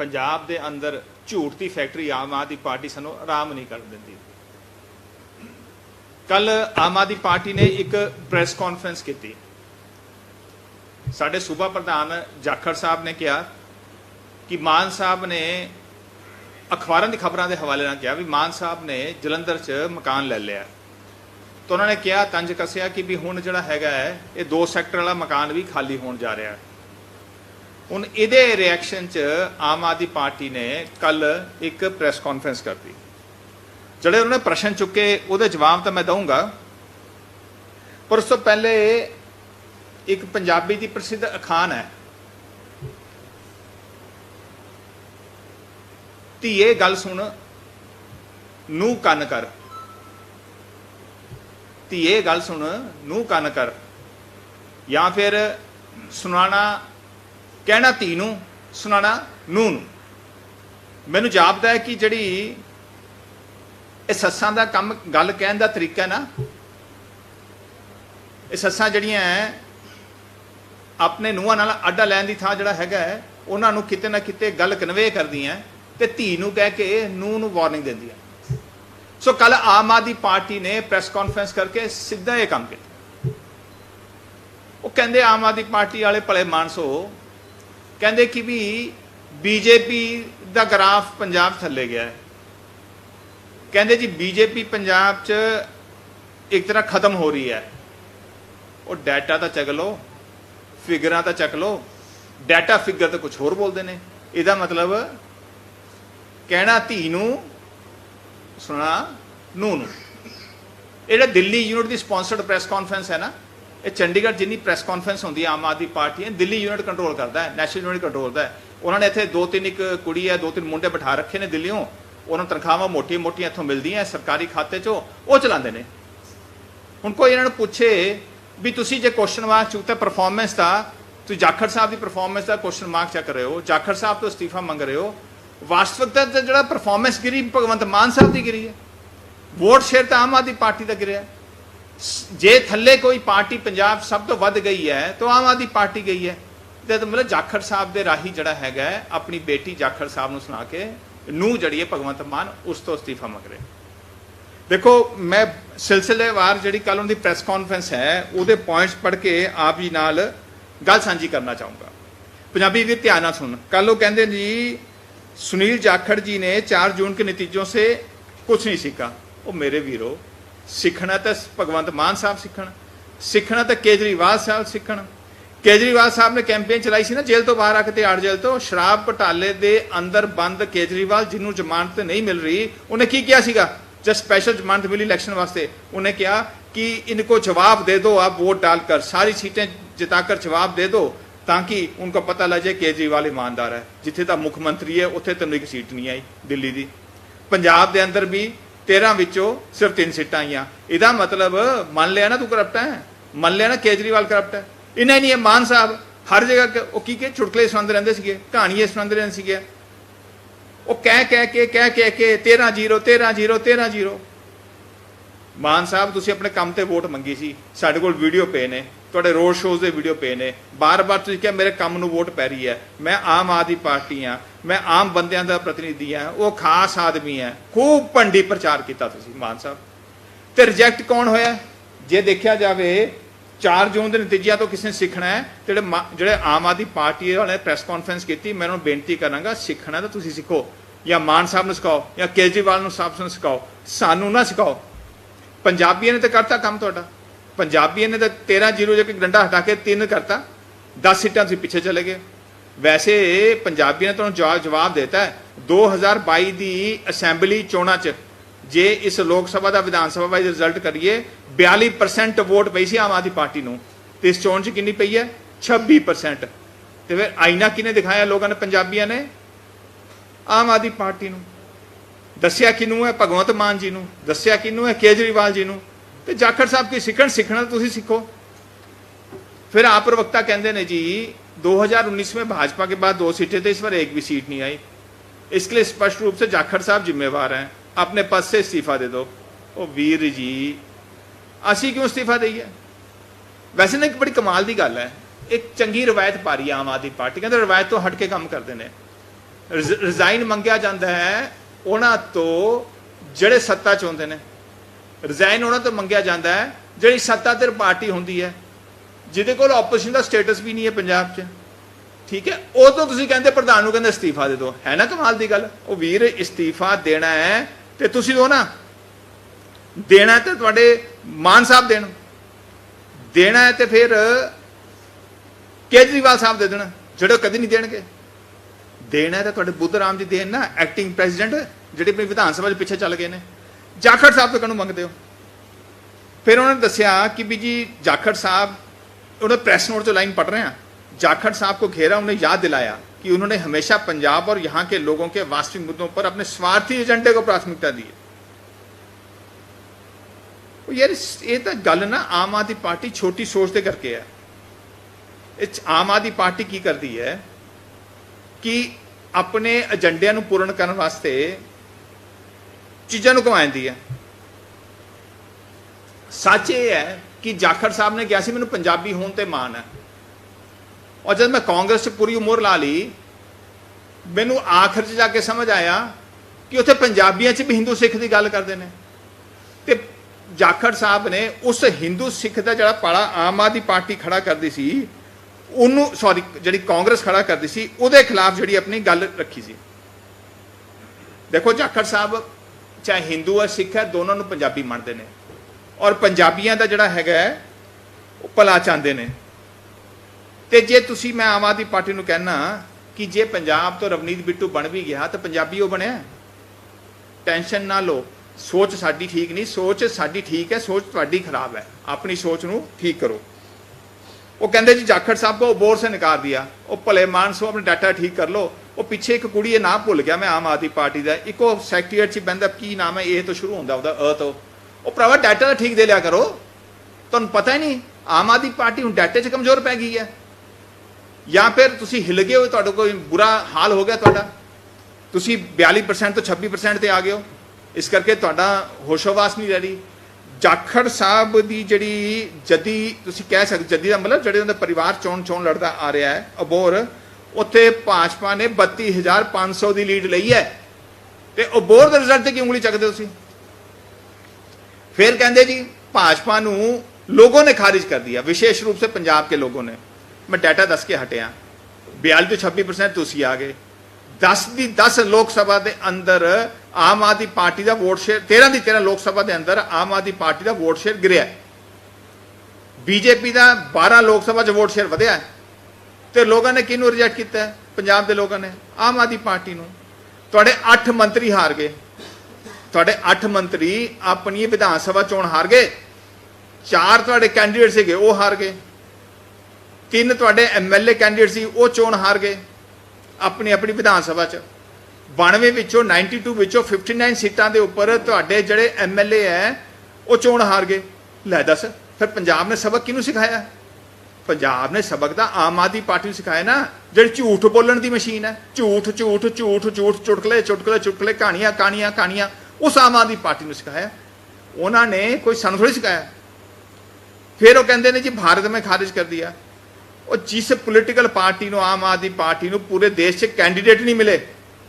ਪੰਜਾਬ ਦੇ ਅੰਦਰ ਝੂਠ ਦੀ ਫੈਕਟਰੀ ਆਮ ਆਦਮੀ ਪਾਰਟੀ ਸਾਨੂੰ ਆਰਾਮ ਨਹੀਂ ਕਰਨ ਦਿੰਦੀ। ਕੱਲ ਆਮ ਆਦਮੀ ਪਾਰਟੀ ਨੇ ਇੱਕ ਪ੍ਰੈਸ ਕਾਨਫਰੰਸ ਕੀਤੀ। ਸਾਡੇ ਸੂਬਾ ਪ੍ਰਧਾਨ ਜਾਖੜ ਸਾਹਿਬ ਨੇ ਕਿਹਾ ਕਿ ਮਾਨ ਸਾਹਿਬ ਨੇ ਅਖਬਾਰਾਂ ਦੀ ਖਬਰਾਂ ਦੇ ਹਵਾਲੇ ਨਾਲ ਕਿਹਾ ਵੀ ਮਾਨ ਸਾਹਿਬ ਨੇ ਜਲੰਧਰ 'ਚ ਮਕਾਨ ਲੈ ਲਿਆ। ਤਾਂ ਉਹਨਾਂ ਨੇ ਕਿਹਾ ਤੰਜ ਕੱਸਿਆ ਕਿ ਵੀ ਹੁਣ ਜਿਹੜਾ ਹੈਗਾ ਹੈ, ਇਹ ਦੋ ਸੈਕਟਰ ਵਾਲਾ ਮਕਾਨ ਵੀ ਖਾਲੀ ਹੋਣ ਜਾ ਰਿਹਾ ਹੈ। ਹੁਣ ਇਹਦੇ ਰਿਐਕਸ਼ਨ 'ਚ ਆਮ ਆਦਮੀ ਪਾਰਟੀ ਨੇ ਕੱਲ ਇੱਕ ਪ੍ਰੈਸ ਕਾਨਫਰੰਸ ਕਰਤੀ ਜਿਹੜੇ ਉਹਨਾਂ ਨੇ ਪ੍ਰਸ਼ਨ ਚੁੱਕੇ, ਉਹਦੇ ਜਵਾਬ ਤਾਂ ਮੈਂ ਦਊਂਗਾ। ਪਰ ਉਸ ਤੋਂ ਪਹਿਲੇ ਇੱਕ ਪੰਜਾਬੀ ਦੀ ਪ੍ਰਸਿੱਧ ਅਖਾਣ ਹੈ। ਧੀਏ ਗੱਲ ਸੁਣ। ਨੂੰ ਕੰਨ ਕਰ। ਧੀਏ ਗੱਲ ਸੁਣ। ਨੂੰ ਕੰਨ ਕਰ। ਜਾਂ ਫਿਰ ਸੁਣਾਣਾ ਕਹਿਣਾ ਧੀ ਨੂੰ ਸੁਣਾਣਾ ਨੂੰ ਨੂੰ। ਮੈਨੂੰ ਜਾਪਦਾ ਹੈ ਕਿ ਜਿਹੜੀ ਇਹ ਸੱਸਾਂ ਦਾ ਕੰਮ, ਗੱਲ ਕਹਿਣ ਦਾ ਤਰੀਕਾ ਨਾ, ਇਹ ਸੱਸਾਂ ਜਿਹੜੀਆਂ ਆਪਣੇ ਨੂੰਹਾਂ ਨਾਲ ਅੱਡਾ ਲੈਣ ਦੀ ਥਾਂ ਜਿਹੜਾ ਹੈਗਾ ਉਹਨਾਂ ਨੂੰ ਕਿਤੇ ਨਾ ਕਿਤੇ ਗੱਲ ਕਨਵੇ ਕਰਦੀਆਂ ਤੇ ਧੀ ਨੂੰ ਕਹਿ ਕੇ ਨੂੰ ਨੂੰ ਵਾਰਨਿੰਗ ਦਿੰਦੀਆਂ। ਸੋ ਕੱਲ ਆਮ ਆਦਮੀ ਪਾਰਟੀ ਨੇ ਪ੍ਰੈਸ ਕਾਨਫਰੰਸ ਕਰਕੇ ਸਿੱਧਾ ਇਹ ਕੰਮ ਕੀਤਾ। ਉਹ ਕਹਿੰਦੇ ਆਮ ਆਦਮੀ ਪਾਰਟੀ ਵਾਲੇ ਭਲੇ ਮਾਨਸੋ ਕਹਿੰਦੇ ਕਿ ਵੀ ਬੀਜੇਪੀ ਦਾ ਗ੍ਰਾਫ ਪੰਜਾਬ ਥੱਲੇ ਗਿਆ ਹੈ। ਕਹਿੰਦੇ ਜੀ ਬੀਜੇਪੀ ਪੰਜਾਬ 'ਚ ਇੱਕ ਤਰ੍ਹਾਂ ਖਤਮ ਹੋ ਰਹੀ ਹੈ। ਉਹ ਡਾਟਾ ਤਾਂ ਚੱਕ ਲਓ ਫਿਗਰਾਂ ਤਾਂ ਚੱਕ ਲਓ ਡਾਟਾ ਫਿਗਰ ਤਾਂ ਕੁਝ ਹੋਰ ਬੋਲਦੇ ਨੇ। ਇਹਦਾ ਮਤਲਬ ਕਹਿਣਾ ਧੀ ਨੂੰ, ਸੁਣਾ ਨੂੰ ਨੂੰ। ਇਹ ਜਿਹੜਾ ਦਿੱਲੀ ਯੂਨਿਟ ਦੀ ਸਪਾਂਸਰਡ ਪ੍ਰੈਸ ਕਾਨਫਰੰਸ ਹੈ ਨਾ ਇਹ ਚੰਡੀਗੜ੍ਹ ਜਿੰਨੀ ਪ੍ਰੈਸ ਕਾਨਫਰੰਸ ਹੁੰਦੀ ਹੈ ਆਮ ਆਦਮੀ ਪਾਰਟੀ ਹੈ, ਦਿੱਲੀ ਯੂਨਿਟ ਕੰਟਰੋਲ ਕਰਦਾ ਹੈ ਨੈਸ਼ਨਲ ਯੂਨਿਟ ਕੰਟਰੋਲ ਦਾ ਉਹਨਾਂ ਨੇ ਇੱਥੇ ਦੋ ਤਿੰਨ ਇੱਕ ਕੁੜੀ ਹੈ, ਦੋ ਤਿੰਨ ਮੁੰਡੇ ਬਿਠਾ ਰੱਖੇ ਨੇ ਦਿੱਲੀੋਂ ਉਹਨਾਂ ਨੂੰ ਤਨਖਾਹਾਂ ਮੋਟੀਆਂ ਮੋਟੀਆਂ ਇੱਥੋਂ ਮਿਲਦੀਆਂ ਸਰਕਾਰੀ ਖਾਤੇ 'ਚੋਂ, ਉਹ ਚਲਾਉਂਦੇ ਨੇ। ਹੁਣ ਕੋਈ ਇਹਨਾਂ ਨੂੰ ਪੁੱਛੇ ਵੀ ਤੁਸੀਂ ਜੇ ਕੁਐਸਚਨ ਮਾਰਕ ਚੁੱਕਤਾ ਪਰਫਾਰਮੈਂਸ ਦਾ, ਤੁਸੀਂ ਜਾਖੜ ਸਾਹਿਬ ਦੀ ਪਰਫਾਰਮੈਂਸ ਦਾ ਕੁਐਸਚਨ ਮਾਰਕ ਚੱਕ ਰਹੇ ਹੋ, ਜਾਖੜ ਸਾਹਿਬ ਤੋਂ ਅਸਤੀਫਾ ਮੰਗ ਰਹੇ ਹੋ, ਵਾਸਤਵਿਕਤਾ ਜਿਹੜਾ ਪਰਫਾਰਮੈਂਸ ਗਿਰੀ, ਭਗਵੰਤ ਮਾਨ ਸਾਹਿਬ ਦੀ ਗਿਰੀ ਹੈ। ਵੋਟ ਸ਼ੇਅਰ ਤਾਂ ਆਮ ਆਦਮੀ ਪਾਰਟੀ ਦਾ ਗਿਰਿਆ। ਜੇ ਥੱਲੇ ਕੋਈ ਪਾਰਟੀ ਪੰਜਾਬ ਸਭ ਤੋਂ ਵੱਧ ਗਈ ਹੈ, ਤਾਂ ਆਮ ਆਦੀ ਪਾਰਟੀ ਗਈ ਹੈ। ਤੇ ਮਤਲਬ ਜਾਖੜ ਸਾਹਿਬ ਦੇ ਰਾਹੀ ਜਿਹੜਾ ਹੈਗਾ ਆਪਣੀ ਬੇਟੀ ਜਾਖੜ ਸਾਹਿਬ ਨੂੰ ਸੁਣਾ ਕੇ ਨੂੰ ਜੜੀਏ ਭਗਵੰਤ ਮਾਨ ਉਸ ਤੋਂ ਅਸਤੀਫਾ ਮੰਗ ਰਹੇ ਦੇਖੋ, ਮੈਂ ਸਿਲਸਿਲੇਵਾਰ ਜਿਹੜੀ ਕੱਲ ਉਹਦੀ ਪ੍ਰੈਸ ਕਾਨਫਰੰਸ ਹੈ, ਉਹਦੇ ਪੁਆਇੰਟਸ ਪੜ੍ਹ ਕੇ ਆਪ ਜੀ ਨਾਲ ਗੱਲ ਸਾਂਝੀ ਕਰਨਾ ਚਾਹੂੰਗਾ। ਪੰਜਾਬੀ ਵੀ ਧਿਆਨ ਨਾਲ ਸੁਣ। ਕੱਲ ਉਹ ਕਹਿੰਦੇ ਜੀ, ਸੁਨੀਲ ਜਾਖੜ ਜੀ ਨੇ 4 ਜੂਨ ਦੇ ਨਤੀਜੋਂ ਸੇ ਕੁਝ ਨਹੀਂ ਸਿੱਖਾ। ਉਹ ਮੇਰੇ ਵੀਰੋ ਸਿੱਖਣਾ ਤਾਂ ਭਗਵੰਤ ਮਾਨ ਸਾਹਿਬ ਸਿੱਖਣ ਸਿੱਖਣਾ ਤਾਂ ਕੇਜਰੀਵਾਲ ਸਾਹਿਬ ਸਿੱਖਣ ਕੇਜਰੀਵਾਲ ਸਾਹਿਬ ਨੇ ਕੈਂਪੇਨ ਚਲਾਈ ਸੀ ਨਾ ਜੇਲ੍ਹ ਤੋਂ ਬਾਹਰ ਆ ਕੇ ਤਿਹਾੜ ਜੇਲ੍ਹ ਤੋਂ ਸ਼ਰਾਬ ਘੁਟਾਲੇ ਦੇ ਅੰਦਰ ਬੰਦ ਕੇਜਰੀਵਾਲ ਜਿਹਨੂੰ ਜ਼ਮਾਨਤ ਨਹੀਂ ਮਿਲ ਰਹੀ ਉਹਨੇ ਕੀ ਕਿਹਾ ਸੀਗਾ ਜਦ ਸਪੈਸ਼ਲ ਜ਼ਮਾਨਤ ਮਿਲੀ ਇਲੈਕਸ਼ਨ ਵਾਸਤੇ ਉਹਨੇ ਕਿਹਾ कि इनको जवाब दे दो आप वोट डालकर सारी सीटें जिताकर जवाब दे दो ताकि उनको पता लग जाए केजरीवाल ईमानदार है ਜਿੱਥੇ ਤਾਂ ਮੁੱਖ ਮੰਤਰੀ ਹੈ ਉੱਥੇ ਤੈਨੂੰ ਇੱਕ ਸੀਟ ਨਹੀਂ ਆਈ ਦਿੱਲੀ ਦੀ ਪੰਜਾਬ ਦੇ ਅੰਦਰ ਵੀ 13 ਵਿੱਚੋਂ ਸਿਰਫ 3 ਸੀਟਾਂ ਆਈਆਂ। ਇਹਦਾ ਮਤਲਬ, ਮੰਨ ਲਿਆ ਨਾ ਤੂੰ ਕਰਪਟ ਹੈ? ਮੰਨ ਲਿਆ ਨਾ ਕੇਜਰੀਵਾਲ ਕਰਪਟ ਹੈ? ਇਹਨਾਂ ਹੀ ਨਹੀਂ ਹੈ ਮਾਨ ਸਾਹਿਬ ਹਰ ਜਗ੍ਹਾ ਉਹ ਕੀ ਕਿ ਚੁਟਕਲੇ ਸੁਣਾਉਂਦੇ ਰਹਿੰਦੇ ਸੀਗੇ, ਕਹਾਣੀਆਂ ਸੁਣਾਉਂਦੇ ਰਹਿੰਦੇ ਸੀਗੇ। ਉਹ ਕਹਿ ਕਹਿ ਕੇ ਕਹਿ ਕਹਿ ਕੇ 13 0 13 0 13 0 ਮਾਨ ਸਾਹਿਬ, ਤੁਸੀਂ ਆਪਣੇ ਕੰਮ ਤੇ ਵੋਟ ਮੰਗੀ ਸੀ, ਸਾਡੇ ਕੋਲ ਵੀਡੀਓ ਪਏ ਨੇ, ਤੁਹਾਡੇ ਰੋਡ ਸ਼ੋਜ਼ ਦੇ ਵੀਡੀਓ ਪਏ ਨੇ, ਬਾਰ-ਬਾਰ ਤੁਸੀਂ ਕਿਹਾ ਮੇਰੇ ਕੰਮ ਨੂੰ ਵੋਟ ਪੈ ਰਹੀ ਹੈ, ਮੈਂ ਆਮ ਆਦਮੀ ਪਾਰਟੀ ਆ ਮੈਂ ਆਮ ਬੰਦਿਆਂ ਦਾ ਪ੍ਰਤੀਨਿਧੀ ਆ ਉਹ ਖਾਸ ਆਦਮੀ ਹੈ, ਖੂਬ ਭੰਡੀ ਪ੍ਰਚਾਰ ਕੀਤਾ ਤੁਸੀਂ ਮਾਨ ਸਾਹਿਬ। ਤੇ ਰਿਜੈਕਟ ਕੌਣ ਹੋਇਆ? ਜੇ ਦੇਖਿਆ ਜਾਵੇ 4 ਜੂਨ ਦੇ ਨਤੀਜਿਆਂ ਤੋਂ ਕਿਸੇ ਨੇ ਸਿੱਖਣਾ ਹੈ ਤੇ ਜਿਹੜੇ ਮਾ- ਜਿਹੜੇ ਆਮ ਆਦਮੀ ਪਾਰਟੀ ਵਾਲੇ ਪ੍ਰੈਸ ਕਾਨਫਰੰਸ ਕੀਤੀ, ਮੈਂ ਉਹਨਾਂ ਨੂੰ ਬੇਨਤੀ ਕਰਾਂਗਾ, ਸਿੱਖਣਾ ਤਾਂ ਤੁਸੀਂ ਸਿੱਖੋ, ਜਾਂ ਮਾਨ ਸਾਹਿਬ ਨੂੰ ਸਿਖਾਓ, ਜਾਂ ਕੇਜਰੀਵਾਲ ਨੂੰ ਸਾਹਿਬ ਨੂੰ ਸਿਖਾਓ, ਸਾਨੂੰ ਨਾ ਸਿਖਾਓ। ਪੰਜਾਬੀਆਂ ਨੇ ਤਾਂ ਕਰਤਾ ਕੰਮ ਤੁਹਾਡਾ। ਪੰਜਾਬੀਆਂ ਨੇ ਤਾਂ 13 ਜ਼ੀਰੋ ਜੇ ਕਿ ਡੰਡਾ ਹਟਾ ਕੇ 3 ਕਰਤਾ। 10 ਸੀਟਾਂ ਤੁਸੀਂ ਪਿੱਛੇ ਚਲੇ ਗਏ। ਵੈਸੇ ਪੰਜਾਬੀਆਂ ਨੇ ਤੁਹਾਨੂੰ ਜਵਾਬ ਜਵਾਬ ਦਿੱਤਾ ਹੈ। 2022 ਦੀ ਅਸੈਂਬਲੀ ਚੋਣਾਂ 'ਚ ਜੇ ਇਸ ਲੋਕ ਸਭਾ ਦਾ ਵਿਧਾਨ ਸਭਾ ਦਾ ਰਿਜ਼ਲਟ ਕਰੀਏ 42% ਵੋਟ ਪਈ ਸੀ ਆਮ ਆਦਮੀ ਪਾਰਟੀ ਨੂੰ। ਤੇ ਇਸ ਚੋਣ 'ਚ ਕਿੰਨੀ ਪਈ ਹੈ? 26% ਤੇ ਫਿਰ ਆਈਨਾ ਕਿਨੇ ਦਿਖਾਇਆ ਲੋਕਾਂ ਨੇ ਪੰਜਾਬੀਆਂ ਨੇ? ਆਮ ਆਦਮੀ ਪਾਰਟੀ ਨੂੰ। ਦੱਸਿਆ ਕਿਨੂੰ ਹੈ ਭਗਵੰਤ ਮਾਨ ਜੀ ਨੂੰ ਦੱਸਿਆ ਕਿਨੂੰ ਹੈ ਕੇਜਰੀਵਾਲ ਜੀ ਨੂੰ ਤੇ ਜਾਖੜ ਸਾਹਿਬ ਕੀ ਸਿੱਖਣ ਸਿੱਖਣਾ ਤੁਸੀਂ ਸਿੱਖੋ फिर आप प्रवक्ता कहते हैं जी 2019 में भाजपा के बाद दो सीटें थे इस बार एक भी सीट नहीं आई इसके लिए स्पष्ट रूप से जाखड़ साहब जिम्मेवार हैं अपने पद से इस्तीफा दे दो ओ वीर जी ਅਸੀਂ ਕਿਉਂ ਅਸਤੀਫਾ ਦਈਏ ਵੈਸੇ ਨਾ ਇੱਕ ਬੜੀ ਕਮਾਲ ਦੀ ਗੱਲ ਹੈ ਇੱਕ ਚੰਗੀ ਰਵਾਇਤ ਪਾਰੀ ਆਮ ਆਦਮੀ ਪਾਰਟੀ ਕਹਿੰਦੇ ਰਵਾਇਤ ਤੋਂ ਹਟ ਕੇ ਕੰਮ ਕਰਦੇ ਨੇ ਰਿਜ਼ਾਈਨ ਮੰਗਿਆ ਜਾਂਦਾ ਹੈ ਉਹਨਾਂ ਤੋਂ ਜਿਹੜੇ ਸੱਤਾ ਚ ਹੁੰਦੇ ਨੇ। ਰਿਜ਼ਾਈਨ ਉਹਨਾਂ ਤੋਂ ਮੰਗਿਆ ਜਾਂਦਾ ਹੈ, ਜਿਹੜੀ ਸੱਤਾਧਰ ਪਾਰਟੀ ਹੁੰਦੀ ਹੈ। ਜਿਹਦੇ ਕੋਲ ਆਪੋਜੀਸ਼ਨ ਦਾ ਸਟੇਟਸ ਵੀ ਨਹੀਂ ਹੈ ਪੰਜਾਬ 'ਚ। ਠੀਕ ਹੈ? ਉਹ ਤੋਂ ਤੁਸੀਂ ਕਹਿੰਦੇ ਪ੍ਰਧਾਨ ਨੂੰ ਕਹਿੰਦੇ ਅਸਤੀਫਾ ਦੇ ਦਿਓ। ਹੈ ਨਾ ਕਮਾਲ ਦੀ ਗੱਲ? ਉਹ ਵੀਰ ਅਸਤੀਫਾ ਦੇਣਾ ਹੈ ਤੇ ਤੁਸੀਂ ਦੋ ਨਾ। ਦੇਣਾ ਹੈ ਤੇ ਤੁਹਾਡੇ ਮਾਨ ਸਾਹਿਬ ਦੇਣ। ਦੇਣਾ ਹੈ ਤੇ ਫਿਰ ਕੇਜਰੀਵਾਲ ਸਾਹਿਬ ਦੇ ਦੇਣਾ, ਜਿਹੜੇ ਉਹ ਕਦੀ ਨਹੀਂ ਦੇਣਗੇ। ਦੇਣਾ ਹੈ ਤਾਂ ਤੁਹਾਡੇ ਬੁੱਧ ਰਾਮ ਜੀ ਦੇਣ ਨਾ ਐਕਟਿੰਗ ਪ੍ਰੈਜ਼ੀਡੈਂਟ ਜਿਹੜੇ ਆਪਣੀ ਵਿਧਾਨ ਸਭਾ ਦੇ ਪਿੱਛੇ ਚੱਲ ਗਏ ਨੇ ਜਾਖੜ ਸਾਹਿਬ ਤੋਂ ਕਿਹਨੂੰ ਮੰਗਦੇ ਹੋ ਫਿਰ ਉਹਨਾਂ ਨੇ ਦੱਸਿਆ ਕਿ ਵੀ ਜੀ ਜਾਖੜ ਸਾਹਿਬ ਉਹਨੇ प्रेस नोट जो लाइन पढ़ रहे हैं जाखड़ साहब को घेरा उन्हें याद दिलाया कि उन्होंने हमेशा पंजाब और यहाँ के लोगों के वास्तविक मुद्दों पर अपने स्वार्थी एजेंडे को प्राथमिकता दी है ਉਹ ਯਾਰ ਇਸ- ਇਹ ਤਾਂ ਗੱਲ ਨਾ ਆਮ ਆਦਮੀ ਪਾਰਟੀ ਛੋਟੀ ਸੋਚ ਦੇ ਕਰਕੇ ਹੈ ਇਹ 'ਚ ਆਮ ਆਦਮੀ ਪਾਰਟੀ ਕਿ ਆਪਣੇ ਏਜੰਡਿਆਂ ਨੂੰ ਪੂਰਨ ਕਰਨ ਵਾਸਤੇ ਚੀਜ਼ਾਂ ਨੂੰ ਕਮਾਉਂਦੀ ਹੈ। ਸੱਚ ਇਹ ਹੈ ਕਿ ਜਾਖੜ ਸਾਹਿਬ ਨੇ ਕਿਹਾ ਸੀ, ਮੈਨੂੰ ਪੰਜਾਬੀ ਹੋਣ ਤੇ ਮਾਣ ਹੈ। ਔਰ ਜਦ ਮੈਂ ਕਾਂਗਰਸ 'ਚ ਪੂਰੀ ਉਮਰ ਲਾ ਲਈ, ਮੈਨੂੰ ਆਖਰ 'ਚ ਜਾ ਕੇ ਸਮਝ ਆਇਆ ਕਿ ਉੱਥੇ ਪੰਜਾਬੀਆਂ 'ਚ ਵੀ ਹਿੰਦੂ ਸਿੱਖ ਦੀ ਗੱਲ ਕਰਦੇ ਨੇ। ਤੇ ਜਾਖੜ ਸਾਹਿਬ ਨੇ ਉਸ ਹਿੰਦੂ ਸਿੱਖ ਦਾ ਜਿਹੜਾ ਪਾਲਾ ਆਮ ਆਦਮੀ ਪਾਰਟੀ ਖੜਾ ਕਰਦੀ ਸੀ ਉਹਨੂੰ ਸੌਰੀ ਜਿਹੜੀ ਕਾਂਗਰਸ ਖੜਾ ਕਰਦੀ ਸੀ, ਉਹਦੇ ਖਿਲਾਫ ਜਿਹੜੀ ਆਪਣੀ ਗੱਲ ਰੱਖੀ ਸੀ। ਦੇਖੋ, ਜਾਖੜ ਸਾਹਿਬ ਚਾਹੇ ਹਿੰਦੂ ਹੈ ਸਿੱਖ ਹੈ ਦੋਨਾਂ ਨੂੰ ਪੰਜਾਬੀ ਮੰਨਦੇ ਨੇ। ਔਰ ਪੰਜਾਬੀਆਂ ਦਾ ਜਿਹੜਾ ਹੈਗਾ ਉਹ ਭਲਾ ਚਾਹੁੰਦੇ ਨੇ। ਤੇ ਜੇ ਤੁਸੀਂ, ਮੈਂ ਆਮ ਆਦਮੀ ਪਾਰਟੀ ਨੂੰ ਕਹਿਣਾ ਕਿ ਜੇ ਪੰਜਾਬ ਤੋਂ ਰਵਨੀਤ ਬਿੱਟੂ ਬਣ ਵੀ ਗਿਆ, ਤਾਂ ਪੰਜਾਬੀ ਉਹ ਬਣਿਆ। ਟੈਨਸ਼ਨ ਨਾ ਲਓ। ਸੋਚ ਸਾਡੀ ਠੀਕ ਨਹੀਂ, ਸੋਚ ਸਾਡੀ ਠੀਕ ਹੈ, ਸੋਚ ਤੁਹਾਡੀ ਖਰਾਬ ਹੈ। ਆਪਣੀ ਸੋਚ ਨੂੰ ਠੀਕ ਕਰੋ। ਉਹ ਕਹਿੰਦੇ ਜੀ ਜਾਖੜ ਸਾਹਿਬ ਕੋ ਬੋਰ ਸੇ ਨਿਕਾਲ ਦਿया ਉਹ ਭਲੇ ਮਾਨਸੋ ਆਪਣੇ ਡਾਟਾ ਠੀਕ ਕਰ ਲੋ ਉਹ ਪਿੱਛੇ ਇੱਕ ਕੁੜੀ ਇਹ ਨਾਮ ਭੁੱਲ ਗਿਆ ਮੈਂ ਆਮ ਆਦਮੀ ਪਾਰਟੀ ਦਾ। ਇੱਕੋ ਸੈਕਟਰੀਏਟ ਚ ਬੰਦਾ, ਕੀ ਨਾਮ ਹੈ? ਇਹ ਤੋਂ ਸ਼ੁਰੂ ਹੁੰਦਾ ਉਹਦਾ, ਅ ਤੋਂ। ਉਹ ਭਰਾਵਾ ਡਾਟਾ ਤਾਂ ਠੀਕ ਦੇ ਲਿਆ ਕਰੋ। ਤੁਹਾਨੂੰ ਪਤਾ ਹੀ ਨਹੀਂ, ਆਮ ਆਦਮੀ ਪਾਰਟੀ ਹੁਣ ਡਾਟੇ 'ਚ ਕਮਜ਼ੋਰ ਪੈ ਗਈ ਹੈ। ਜਾਂ ਫਿਰ ਤੁਸੀਂ ਹਿਲ ਗਏ ਹੋ, ਤੁਹਾਡੇ ਕੋਈ ਬੁਰਾ ਹਾਲ ਹੋ ਗਿਆ ਤੁਹਾਡਾ? ਤੁਸੀਂ 42% ਤੋਂ 26% ਤੇ ਆ ਗਏ ਹੋ। ਇਸ ਕਰਕੇ ਤੁਹਾਡਾ ਹੋਸ਼ੋਵਾਸ ਨਹੀਂ ਰਹਿ ਰਹੀ। ਜਾਖੜ ਸਾਹਿਬ ਦੀ ਜਿਹੜੀ ਜਦੀ, ਤੁਸੀਂ ਕਹਿ ਸਕਦੇ, ਜਦੀ ਦਾ ਮਤਲਬ ਜਿਹੜੇ ਉਹਦਾ ਪਰਿਵਾਰ ਚੋਣ ਚੋਣ ਲੜਦਾ ਆ ਰਿਹਾ ਹੈ ਅਬੋਰ ਉੱਥੇ ਭਾਜਪਾ ਨੇ 32500 ਦੀ ਲੀਡ ਲਈ ਹੈ। ਤੇ ਅਬੋਰ ਦੇ ਰਿਜ਼ਲਟ ਤੇ ਕੀ ਉਂਗਲੀ ਚੱਕਦੇ ਤੁਸੀਂ? ਫਿਰ ਕਹਿੰਦੇ ਜੀ, ਭਾਜਪਾ ਨੂੰ ਲੋਗੋ ਨੇ ਖਾਰਿਜ ਕਰ ਦਿਆ, ਵਿਸ਼ੇਸ਼ ਰੂਪ ਸੇ ਪੰਜਾਬ ਕੇ ਲੋਗੋ ਨੇ। ਮੈਂ ਡਾਟਾ ਦੱਸ ਕੇ ਹਟਿਆ। 42 26% ਤੁਸੀਂ ਆ ਗਏ। 10 ਦੀ 10 ਲੋਕ ਸਭਾ ਦੇ ਅੰਦਰ ਆਮ ਆਦਮੀ ਪਾਰਟੀ ਦਾ ਵੋਟ ਸ਼ੇਅਰ 13 ਦੀ 13 ਲੋਕ ਸਭਾ ਦੇ ਅੰਦਰ ਆਮ ਆਦਮੀ ਪਾਰਟੀ ਦਾ ਵੋਟ ਸ਼ੇਅਰ ਗਿਰਿਆ ਬੀਜੇਪੀ ਦਾ 12 ਲੋਕ ਸਭਾ 'ਚ ਵੋਟ ਸ਼ੇਅਰ ਵਧਿਆ ਹੈ। ਤੇ ਲੋਕਾਂ ਨੇ ਕਿਹਨੂੰ ਰਿਜੈਕਟ ਕੀਤਾ ਪੰਜਾਬ ਦੇ ਲੋਕਾਂ ਨੇ, ਆਮ ਆਦਮੀ ਪਾਰਟੀ ਨੂੰ। ਤੁਹਾਡੇ 8 ਮੰਤਰੀ ਹਾਰ ਗਏ। ਤੁਹਾਡੇ 8 ਮੰਤਰੀ ਆਪਣੀ ਵਿਧਾਨ ਸਭਾ ਚੋਣ ਹਾਰ ਗਏ। ਚਾਰ ਤੁਹਾਡੇ ਕੈਂਡੀਡੇਟ ਸੀਗੇ, ਉਹ ਹਾਰ ਗਏ। ਤਿੰਨ ਤੁਹਾਡੇ ਐਮਐਲਏ ਕੈਂਡੀਡੇਟ ਸੀ, ਉਹ ਚੋਣ ਹਾਰ ਗਏ। ਆਪਣੀ ਆਪਣੀ ਵਿਧਾਨ ਸਭਾ ਚ। 92 ਵਿੱਚੋਂ 92 ਵਿੱਚੋਂ 59 ਸੀਟਾਂ ਦੇ ਉੱਪਰ ਤੁਹਾਡੇ ਜਿਹੜੇ ਐਮਐਲਏ ਹੈ ਉਹ ਚੋਣ ਹਾਰ ਗਏ। ਲੈ ਦੱਸ, ਫਿਰ ਪੰਜਾਬ ਨੇ ਸਬਕ ਕਿਹਨੂੰ ਸਿਖਾਇਆ? ਪੰਜਾਬ ਨੇ ਸਬਕ ਤਾਂ ਆਮ ਆਦਮੀ ਪਾਰਟੀ ਨੂੰ ਸਿਖਾਇਆ ਨਾ, ਜਿਹੜੀ ਝੂਠ ਬੋਲਣ ਦੀ ਮਸ਼ੀਨ ਹੈ ਝੂਠ ਝੂਠ ਝੂਠ ਝੂਠ, ਚੁਟਕਲੇ ਚੁਟਕਲੇ ਚੁਟਕਲੇ, ਕਹਾਣੀਆਂ ਕਹਾਣੀਆਂ ਕਹਾਣੀਆਂ ਉਸ ਆਮ ਆਦਮੀ ਪਾਰਟੀ ਨੂੰ ਸਿਖਾਇਆ। ਉਹਨਾਂ ਨੇ ਕੋਈ ਸਾਨੂੰ ਥੋੜੀ ਸਿਖਾਇਆ। ਫਿਰ ਉਹ ਕਹਿੰਦੇ ਨੇ ਜੀ, ਭਾਰਤ ਮੈਂ ਖਾਰਜ ਕਰ ਦਿਆ। ਉਹ ਜਿਸ ਪੋਲੀਟੀਕਲ ਪਾਰਟੀ ਨੂੰ ਆਮ ਆਦਮੀ ਪਾਰਟੀ ਨੂੰ ਪੂਰੇ ਦੇਸ਼ 'ਚ ਕੈਂਡੀਡੇਟ ਨਹੀਂ ਮਿਲੇ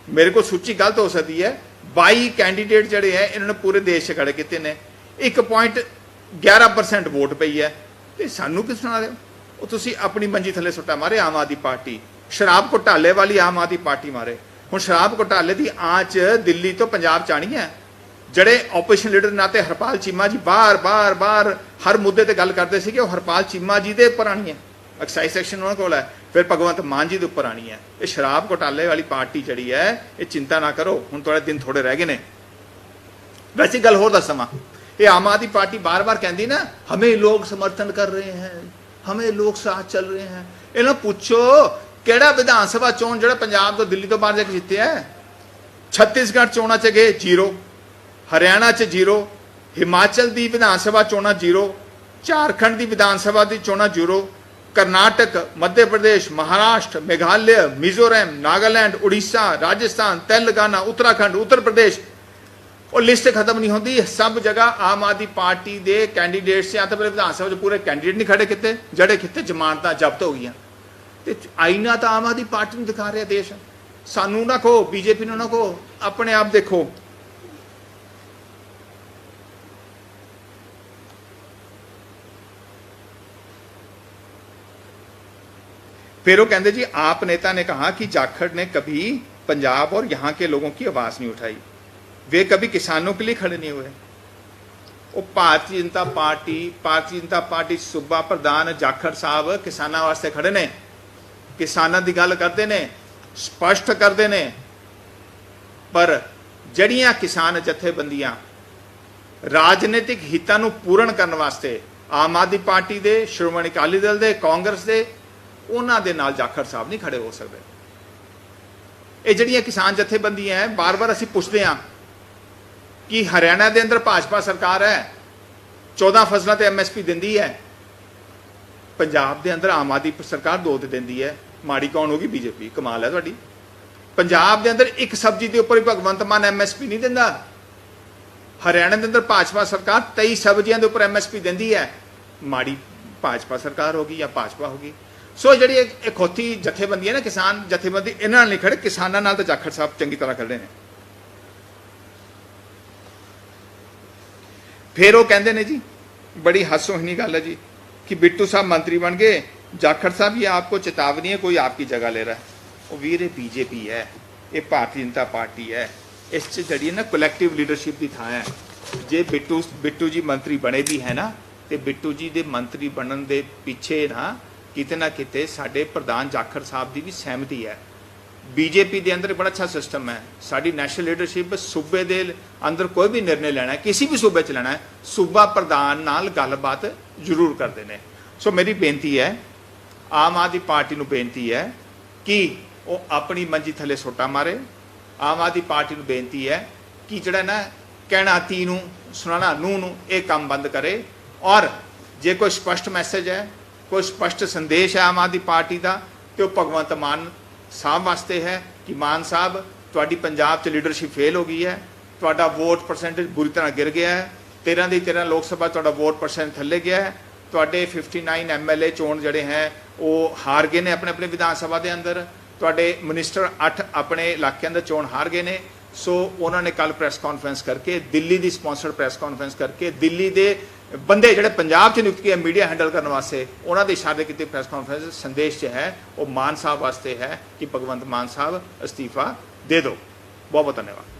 ਮੇਰੇ ਕੋਲ ਸੂਚੀ ਗਲਤ ਹੋ ਸਕਦੀ ਹੈ 22 ਕੈਂਡੀਡੇਟ ਜਿਹੜੇ ਹੈ ਇਹਨਾਂ ਨੇ ਪੂਰੇ ਦੇਸ਼ 'ਚ ਖੜੇ ਕੀਤੇ ਨੇ 1.11% ਵੋਟ ਪਈ ਹੈ ਤੇ ਸਾਨੂੰ ਕਿਸ ਸੁਣਾ ਦਿਓ ਉਹ ਤੁਸੀਂ ਆਪਣੀ ਮੰਜੀ ਥੱਲੇ ਸੁੱਟਾ ਮਾਰੇ ਆਮ ਆਦਮੀ ਪਾਰਟੀ ਸ਼ਰਾਬ ਘੁਟਾਲੇ ਵਾਲੀ ਆਮ ਆਦਮੀ ਪਾਰਟੀ ਮਾਰੇ ਹੁਣ ਸ਼ਰਾਬ ਘੁਟਾਲੇ ਦੀ ਆਂਚ ਦਿੱਲੀ ਤੋਂ ਪੰਜਾਬ ਚ ਆਣੀ ਹੈ ਜਿਹੜੇ ਆਪੋਜੀਸ਼ਨ ਲੀਡਰ ਨਾਤੇ ਹਰਪਾਲ ਚੀਮਾ ਜੀ ਬਾਰ ਬਾਰ ਬਾਰ ਹਰ ਮੁੱਦੇ ਤੇ ਗੱਲ ਕਰਦੇ ਸੀ ਕਿ ਉਹ ਹਰਪਾਲ ਚੀਮਾ ਜੀ ਦੇ ਉੱਪਰ ਆਣੀ ਹੈ ਐਕਸਾਈਜ਼ ਸੈਕਸ਼ਨ ਉਹਨਾਂ ਕੋਲ ਹੈ। ਫਿਰ ਭਗਵੰਤ ਮਾਨ ਜੀ ਦੇ ਉੱਪਰ ਆਣੀ ਹੈ। ਇਹ ਸ਼ਰਾਬ ਘਟਾਲੇ ਵਾਲੀ ਪਾਰਟੀ ਜਿਹੜੀ ਹੈ, ਇਹ ਚਿੰਤਾ ਨਾ ਕਰੋ। ਹੁਣ ਤੁਹਾਡੇ ਦਿਨ ਥੋੜੇ ਰਹਿ ਗਏ ਨੇ। ਵੈਸੇ ਗੱਲ ਹੋਰ ਦੱਸਾਂ ਇਹ ਆਮ ਆਦਮੀ ਪਾਰਟੀ ਬਾਰ-ਬਾਰ ਕਹਿੰਦੀ ਨਾ, ਹਮੇ ਲੋਕ ਸਮਰਥਨ ਕਰ ਰਹੇ ਹੈ। ਹਮੇ ਲੋਕ ਸਾਥ ਚੱਲ ਰਹੇ ਹੈ। ਇਹਨਾਂ ਪੁੱਛੋ, ਕਿਹੜਾ ਵਿਧਾਨ ਸਭਾ ਚੋਣ ਜਿਹੜਾ ਪੰਜਾਬ ਤੋਂ ਦਿੱਲੀ ਤੋਂ ਬਾਹਰ ਜਾ ਕੇ ਜਿੱਤਿਆ ਛੱਤੀਸਗੜ੍ਹ ਚੋਣਾਂ 'ਚ ਗਏ ਜ਼ੀਰੋ। ਹਰਿਆਣਾ 'ਚ ਜ਼ੀਰੋ। ਹਿਮਾਚਲ ਦੀ ਵਿਧਾਨ ਸਭਾ ਚੋਣਾਂ ਜ਼ੀਰੋ। ਝਾਰਖੰਡ ਦੀ ਵਿਧਾਨ ਸਭਾ ਦੀ ਚੋਣਾਂ ਜ਼ੀਰੋ। ਕਰਨਾਟਕ, ਮੱਧ ਪ੍ਰਦੇਸ਼, ਮਹਾਰਾਸ਼ਟਰ, ਮੇਘਾਲਿਆ, ਮਿਜ਼ੋਰਮ, ਨਾਗਾਲੈਂਡ, ਉੜੀਸਾ, ਰਾਜਸਥਾਨ, ਤੇਲੰਗਾਨਾ, ਉੱਤਰਾਖੰਡ, ਉੱਤਰ ਪ੍ਰਦੇਸ਼। ਉਹ ਲਿਸਟ ਖਤਮ ਨਹੀਂ ਹੁੰਦੀ। ਸਭ ਜਗ੍ਹਾ ਆਮ ਆਦਮੀ ਪਾਰਟੀ ਦੇ ਕੈਂਡੀਡੇਟਸ ਜਾਂ ਤਾਂ ਫਿਰ ਵਿਧਾਨ ਸਭਾ 'ਚ ਪੂਰੇ ਕੈਂਡੀਡੇਟ ਨਹੀਂ ਖੜੇ ਕੀਤੇ, ਜਿਹੜੇ ਕਿਤੇ ਜ਼ਮਾਨਤਾਂ ਜ਼ਬਤ ਹੋ ਗਈਆਂ। ਤੇ ਆਈਨਾ ਤਾਂ ਆਮ ਆਦਮੀ ਪਾਰਟੀ ਨੂੰ ਦਿਖਾ ਰਿਹਾ ਦੇਸ਼। ਸਾਨੂੰ ਨਾ ਕਹੋ, ਬੀਜੇਪੀ ਨੂੰ ਨਾ ਕਹੋ, ਆਪਣੇ ਆਪ ਦੇਖੋ। फिर वो कहते जी आप नेता ने कहा कि जाखड़ ने कभी पंजाब और यहाँ के लोगों की आवाज नहीं उठाई वे कभी किसानों के लिए खड़े नहीं हुए ਉਹ ਭਾਰਤੀ ਜਨਤਾ ਪਾਰਟੀ ਭਾਰਤੀ ਜਨਤਾ ਪਾਰਟੀ ਸੂਬਾ ਪ੍ਰਧਾਨ ਜਾਖੜ ਸਾਹਿਬ ਕਿਸਾਨਾਂ ਵਾਸਤੇ ਖੜੇ ਨੇ ਕਿਸਾਨਾਂ ਦੀ ਗੱਲ ਕਰਦੇ ਨੇ ਸਪਸ਼ਟ ਕਰਦੇ ਨੇ ਪਰ ਜੜੀਆਂ ਕਿਸਾਨ ਜਥੇਬੰਦੀਆਂ ਰਾਜਨੀਤਿਕ ਹਿੱਤਾਂ ਨੂੰ ਪੂਰਨ ਕਰਨ ਵਾਸਤੇ ਆਮ ਆਦਮੀ ਪਾਰਟੀ ਦੇ ਸ਼੍ਰੋਮਣੀ ਅਕਾਲੀ ਦਲ ਦੇ ਕਾਂਗਰਸ ਦੇ ਉਹਨਾਂ ਦੇ ਨਾਲ ਜਾਖੜ ਸਾਹਿਬ ਨਹੀਂ ਖੜੇ ਹੋ ਸਕਦੇ। ਇਹ ਜਿਹੜੀਆਂ ਕਿਸਾਨ ਜਥੇਬੰਦੀਆਂ ਹੈ ਬਾਰ-ਬਾਰ ਅਸੀਂ ਪੁੱਛਦੇ ਹਾਂ ਕਿ ਹਰਿਆਣਾ ਦੇ ਅੰਦਰ ਭਾਜਪਾ ਸਰਕਾਰ ਹੈ 14 ਫਸਲਾਂ ਤੇ ਐਮਐਸਪੀ ਦਿੰਦੀ ਹੈ ਪੰਜਾਬ ਦੇ ਅੰਦਰ ਆਮ ਆਦਮੀ ਸਰਕਾਰ ਦੋ ਤੇ ਦਿੰਦੀ ਹੈ ਮਾੜੀ ਕੌਣ ਹੋਗੀ ਬੀਜੇਪੀ, ਕਮਾਲ ਹੈ ਤੁਹਾਡੀ। ਪੰਜਾਬ ਦੇ ਅੰਦਰ ਇੱਕ ਸਬਜ਼ੀ ਦੇ ਉੱਪਰ ਵੀ ਭਗਵੰਤ ਮਾਨ ਐਮਐਸਪੀ ਨਹੀਂ ਦਿੰਦਾ। ਹਰਿਆਣਾ ਦੇ ਅੰਦਰ ਭਾਜਪਾ ਸਰਕਾਰ 23 ਸਬਜ਼ੀਆਂ ਦੇ ਉੱਪਰ ਐਮਐਸਪੀ ਦਿੰਦੀ ਹੈ ਮਾੜੀ ਭਾਜਪਾ ਸਰਕਾਰ ਹੋਗੀ ਜਾਂ ਭਾਜਪਾ ਹੋਗੀ ਸੋ ਜਿਹੜੀ ਇਹ ਖੋਤੀ ਜਥੇਬੰਦੀ ਹੈ ਨਾ, ਕਿਸਾਨ ਜਥੇਬੰਦੀ, ਇਹਨਾਂ ਨਾਲ ਨਹੀਂ ਖੜੇ, ਕਿਸਾਨਾਂ ਨਾਲ ਤਾਂ ਜਾਖੜ ਸਾਹਿਬ ਚੰਗੀ ਤਰ੍ਹਾਂ ਖੜੇ ਨੇ। ਫਿਰ ਉਹ ਕਹਿੰਦੇ ਨੇ ਜੀ, ਬੜੀ ਹਾਸੋਹੀਣੀ ਗੱਲ ਹੈ ਜੀ, ਕਿ ਬਿੱਟੂ ਸਾਹਿਬ ਮੰਤਰੀ ਬਣ ਗਏ, ਜਾਖੜ ਸਾਹਿਬ ਇਹ ਆਪਕੋ ਚੇਤਾਵਨੀ ਹੈ, ਕੋਈ ਆਪ ਕੀ ਜਗ੍ਹਾ ਲੈ ਰਹਾ ਉਹ ਵੀਰ, ਇਹ ਬੀਜੇਪੀ ਹੈ, ਇਹ ਭਾਰਤੀ ਜਨਤਾ ਪਾਰਟੀ ਹੈ, ਇਸ ਚ ਜਿਹੜੀ ਨਾ ਕਲੈਕਟਿਵ ਲੀਡਰਸ਼ਿਪ ਦੀ ਥਾਂ ਹੈ। ਜੇ ਬਿੱਟੂ ਬਿੱਟੂ ਜੀ ਮੰਤਰੀ ਬਣੇ ਵੀ ਹੈ ਨਾ, ਤੇ ਬਿੱਟੂ ਜੀ ਦੇ ਮੰਤਰੀ ਬਣਨ ਦੇ ਪਿੱਛੇ ਨਾ ਕਿਤੇ ਨਾ ਕਿਤੇ ਸਾਡੇ ਪ੍ਰਧਾਨ ਜਾਖੜ ਸਾਹਿਬ ਦੀ ਵੀ ਸਹਿਮਤੀ ਹੈ। ਬੀਜੇਪੀ ਦੇ ਅੰਦਰ ਬੜਾ ਅੱਛਾ ਸਿਸਟਮ ਹੈ। ਸਾਡੀ ਨੈਸ਼ਨਲ ਲੀਡਰਸ਼ਿਪ ਸੂਬੇ ਦੇ ਅੰਦਰ ਕੋਈ ਵੀ ਨਿਰਣੇ ਲੈਣਾ ਹੈ, ਕਿਸੇ ਵੀ ਸੂਬੇ 'ਚ ਲੈਣਾ ਹੈ, ਸੂਬਾ ਪ੍ਰਧਾਨ ਨਾਲ ਗੱਲਬਾਤ ਜ਼ਰੂਰ ਕਰਦੇ ਨੇ। ਸੋ ਮੇਰੀ ਬੇਨਤੀ ਹੈ, ਆਮ ਆਦਮੀ ਪਾਰਟੀ ਨੂੰ ਬੇਨਤੀ ਹੈ ਕਿ ਉਹ ਆਪਣੀ ਮੰਜੀ ਥੱਲੇ ਸੋਟਾ ਮਾਰੇ। ਆਮ ਆਦਮੀ ਪਾਰਟੀ ਨੂੰ ਬੇਨਤੀ ਹੈ ਕਿ ਜਿਹੜਾ ਨਾ ਕਹਿਣਾ ਤੀ ਨੂੰ ਸੁਣਾਣਾ ਨੂੰ ਨੂੰ ਇਹ ਕੰਮ ਬੰਦ ਕਰੇ। ਔਰ ਜੇ ਕੋਈ ਸਪਸ਼ਟ ਮੈਸੇਜ ਹੈ ਕੋਈ ਸਪਸ਼ਟ ਸੰਦੇਸ਼ ਹੈ ਆਮ ਆਦਮੀ ਪਾਰਟੀ ਦਾ ਤੇ ਉਹ ਭਗਵੰਤ ਮਾਨ ਸਾਹਿਬ ਵਾਸਤੇ ਹੈ, ਕਿ ਮਾਨ ਸਾਹਿਬ, ਤੁਹਾਡੀ ਪੰਜਾਬ 'ਚ ਲੀਡਰਸ਼ਿਪ ਫੇਲ ਹੋ ਗਈ ਹੈ, ਤੁਹਾਡਾ ਵੋਟ ਪਰਸੈਂਟੇਜ ਬੁਰੀ ਤਰ੍ਹਾਂ ਗਿਰ ਗਿਆ ਹੈ 13 ਦੀ 13 ਲੋਕ ਸਭਾ ਤੁਹਾਡਾ ਵੋਟ ਪਰਸੈਂਟ ਥੱਲੇ ਗਿਆ ਹੈ, ਤੁਹਾਡੇ 59 ਐਮਐਲਏ ਚੋਣ ਜਿਹੜੇ ਹੈ, ਉਹ ਹਾਰ ਗਏ ਨੇ ਆਪਣੇ ਆਪਣੇ ਵਿਧਾਨ ਸਭਾ ਦੇ ਅੰਦਰ, ਤੁਹਾਡੇ ਮਿਨਿਸਟਰ 8 ਆਪਣੇ ਇਲਾਕਿਆਂ ਦੇ ਚੋਣ ਹਾਰ ਗਏ ਨੇ, ਸੋ ਉਹਨਾਂ ਨੇ ਕੱਲ ਪ੍ਰੈਸ ਕਾਨਫਰੰਸ ਕਰਕੇ, ਦਿੱਲੀ ਦੀ ਸਪਾਂਸਰਡ ਪ੍ਰੈਸ ਕਾਨਫਰੰਸ ਕਰਕੇ, ਦਿੱਲੀ ਦੇ ਬੰਦੇ ਜਿਹੜੇ ਪੰਜਾਬ 'ਚ ਨਿਯੁਕਤ ਕੀਤੇ ਮੀਡੀਆ ਹੈਂਡਲ ਕਰਨ ਵਾਸਤੇ, ਉਹਨਾਂ ਦੇ ਇਸ਼ਾਰੇ ਕੀਤੇ ਪ੍ਰੈਸ ਕਾਨਫਰੰਸ ਸੰਦੇਸ਼ 'ਚ ਹੈ, ਉਹ ਮਾਨ ਸਾਹਿਬ ਵਾਸਤੇ ਹੈ ਕਿ ਭਗਵੰਤ ਮਾਨ ਸਾਹਿਬ ਅਸਤੀਫਾ ਦੇ ਦਿਓ। ਬਹੁਤ ਬਹੁਤ ਧੰਨਵਾਦ।